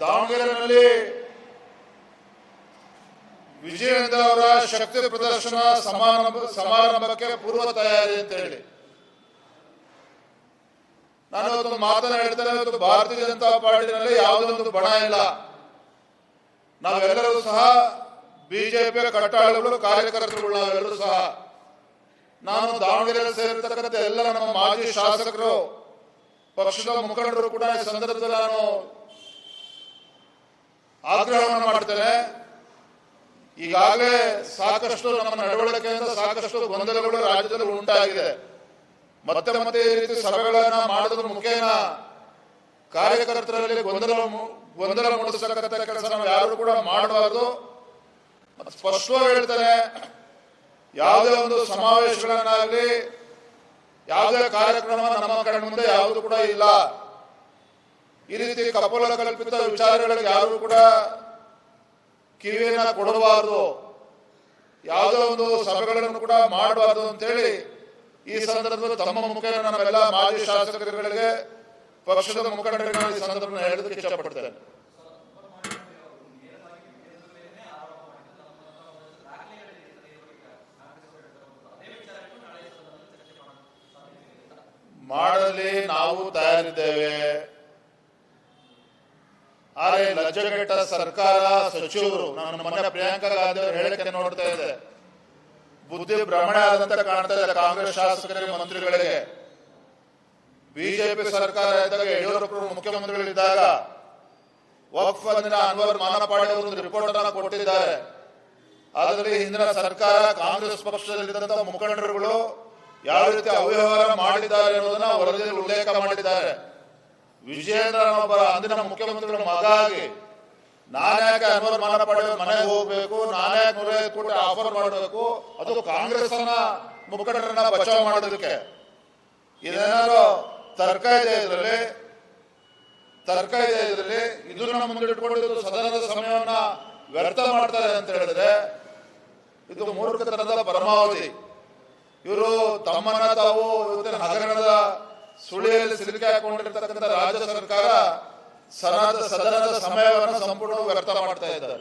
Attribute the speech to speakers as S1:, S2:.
S1: ದಾವಣಗೆರೆಯಲ್ಲಿ ವಿಜಯೇಂದ್ರ ಅವರ ಶಕ್ತಿ ಪ್ರದರ್ಶನ ಸಮಾರಂಭ ಸಮಾರಂಭಕ್ಕೆ ಪೂರ್ವ ತಯಾರಿ ಅಂತ ಹೇಳಿ. ನಾನು ಒಂದು ಮಾತನ್ನ ಹೇಳ್ತೇನೆ ಇವತ್ತು ಭಾರತೀಯ ಜನತಾ ಪಾರ್ಟಿನಲ್ಲಿ ಯಾವುದೊಂದು ಬಣ ಇಲ್ಲ. ನಾವೆಲ್ಲರೂ ಸಹ ಬಿಜೆಪಿಯ ಕಟ್ಟಾಳುಗಳು, ಕಾರ್ಯಕರ್ತರುಗಳು ನಾವೆಲ್ಲರೂ ಸಹ. ನಾನು ದಾವಣಗೆರೆಯಲ್ಲಿ ಸೇರಿರ್ತಕ್ಕಂಥ ಎಲ್ಲ ನಮ್ಮ ಮಾಜಿ ಶಾಸಕರು, ಪಕ್ಷದ ಮುಖಂಡರು ಕೂಡ ಈ ಸಂದರ್ಭದಲ್ಲಿ ನಾನು ಆಗ್ರಹವನ್ನು ಮಾಡ್ತೇನೆ. ಈಗಾಗಲೇ ಸಾಕಷ್ಟು ನಮ್ಮ ನಡವಳಿಕೆಯಿಂದ ಸಾಕಷ್ಟು ಗೊಂದಲಗಳು ರಾಜ್ಯದಲ್ಲಿ ಉಂಟಾಗಿದೆ. ಮತ್ತೆ ಮತ್ತೆ ಈ ರೀತಿ ಸಭೆಗಳನ್ನ ಮಾಡೋದ್ರ ಮುಖೇನ ಕಾರ್ಯಕರ್ತರಲ್ಲಿ ಗೊಂದಲ ಗೊಂದಲ ಮೂಡಿಸತಕ್ಕಂಥ ಕೆಲಸ ನಾವು ಯಾರು ಕೂಡ ಮಾಡಬಾರ್ದು. ಸ್ಪಷ್ಟವಾಗಿ ಹೇಳ್ತೇನೆ, ಯಾವುದೇ ಒಂದು ಸಮಾವೇಶಗಳನ್ನಾಗಲಿ, ಯಾವುದೇ ಕಾರ್ಯಕ್ರಮ ನಮ್ಮ ಕಡೆ ಮುಂದೆ ಯಾವುದು ಕೂಡ ಇಲ್ಲ. ಈ ರೀತಿ ಕಪೋಲ ಕಲ್ಪಿತ ವಿಚಾರಗಳಿಗೆ ಯಾರು ಕೂಡ ಕಿವಿಯನ್ನ ಕೊಡಬಾರದು. ಯಾವುದೋ ಒಂದು ಸಭೆಗಳನ್ನು ಕೂಡ ಮಾಡಬಾರದು ಅಂತೇಳಿ ಈ ಸಂದರ್ಭದಲ್ಲಿ ತಮ್ಮ ಮುಖೇನ ನಮ್ಮೆಲ್ಲ ಮಾಜಿ ಶಾಸಕರುಗಳಿಗೆ, ಪಕ್ಷದ ಮುಖಂಡರಿಗೆ ಈ ಸಂದರ್ಭ ಹೇಳೋದಕ್ಕೆ ಇಷ್ಟಪಡ್ತೇನೆ ಮಾಡಲಿ, ನಾವು ತಯಾರಿದ್ದೇವೆ. ಆದರೆ ಲಜ್ಜೆಗೆಟ್ಟ ಸರ್ಕಾರ ಸಚಿವರು, ನಾನು ಮೊನ್ನೆ ಪ್ರಿಯಾಂಕಾ ಗಾಂಧಿ ಅವರು ನೋಡ್ತಾ ಇದೆ ಬುದ್ಧಿ ಭ್ರಮಣ ಆದಂತ ಕಾಣ್ತಾ ಇದೆ ಕಾಂಗ್ರೆಸ್ ಶಾಸಕರಿಗೆ, ಮಂತ್ರಿಗಳಿಗೆ. ಬಿಜೆಪಿ ಸರ್ಕಾರ ಇದ್ದಾಗ ಯಡಿಯೂರಪ್ಪ ಮುಖ್ಯಮಂತ್ರಿಗಳಿದ್ದಾಗ ವಕ್ಫ್ ಅಂದಿನ ಅನ್ವರ್ ಮಾನಪಾಡಿ ಅವರು ಒಂದು ರಿಪೋರ್ಟ್ ಅನ್ನ ಕೊಟ್ಟಿದ್ದಾರೆ. ಅದರಲ್ಲಿ ಹಿಂದಿನ ಸರ್ಕಾರ, ಕಾಂಗ್ರೆಸ್ ಪಕ್ಷದಲ್ಲಿದ್ದಂತ ಮುಖಂಡರುಗಳು ಯಾವ ರೀತಿ ಅವ್ಯವಹಾರ ಮಾಡಿದ್ದಾರೆ ಅನ್ನೋದನ್ನ ವರದಿಯಲ್ಲಿ ಉಲ್ಲೇಖ ಮಾಡಿದ್ದಾರೆ. ವಿಜಯೇಂದ್ರ ಒಬ್ಬ ಅಂದಿನ ಮುಖ್ಯಮಂತ್ರಿಗಳ ಮಗ ಆಗಿ ನಾನ್ಯಾಕೆ ಅನ್ವರ್ ಮನ ಅವ್ರ ಮನೆಗೆ ಹೋಗ್ಬೇಕು ನಾನ್ಯಾಕೆ ನೂರೈವತ್ತು ಕೋಟಿ ಆಫರ್ ಮಾಡಬೇಕು, ಅದು ಕಾಂಗ್ರೆಸ್ ಅನ್ನ ಮುಖಂಡರನ್ನ ಬಚಾವ್ ಮಾಡೋದಕ್ಕೆ. ಇದೇನಾದ್ರು ತರ್ಕ ಇದೆ ಇದರಲ್ಲಿ, ತರ್ಕ ಇದೆ ಇದರಲ್ಲಿ, ಇದನ್ನ ಮುಂದಿಟ್ಕೊಂಡು ಸದನದ ಸಮಯವನ್ನ ವ್ಯರ್ಥ ಮಾಡ್ತಾರೆ ಅಂತ ಹೇಳಿದ್ರೆ, ಇದು ಮೂರ್ಖತನದ ಪರಮಾವಧಿ. ಇವರು ತಮ್ಮನ್ನ ತಾವು ಸುಳಿಯಲ್ಲಿ ಸಿಲುಕಿ ಹಾಕೊಂಡಿರ್ತಕ್ಕಂಥ ರಾಜ್ಯ ಸರ್ಕಾರ ಸನದ ಸದನದ ಸಮಯವನ್ನು ಸಂಪೂರ್ಣ ವ್ಯರ್ಥ ಮಾಡ್ತಾ ಇದ್ದಾರೆ.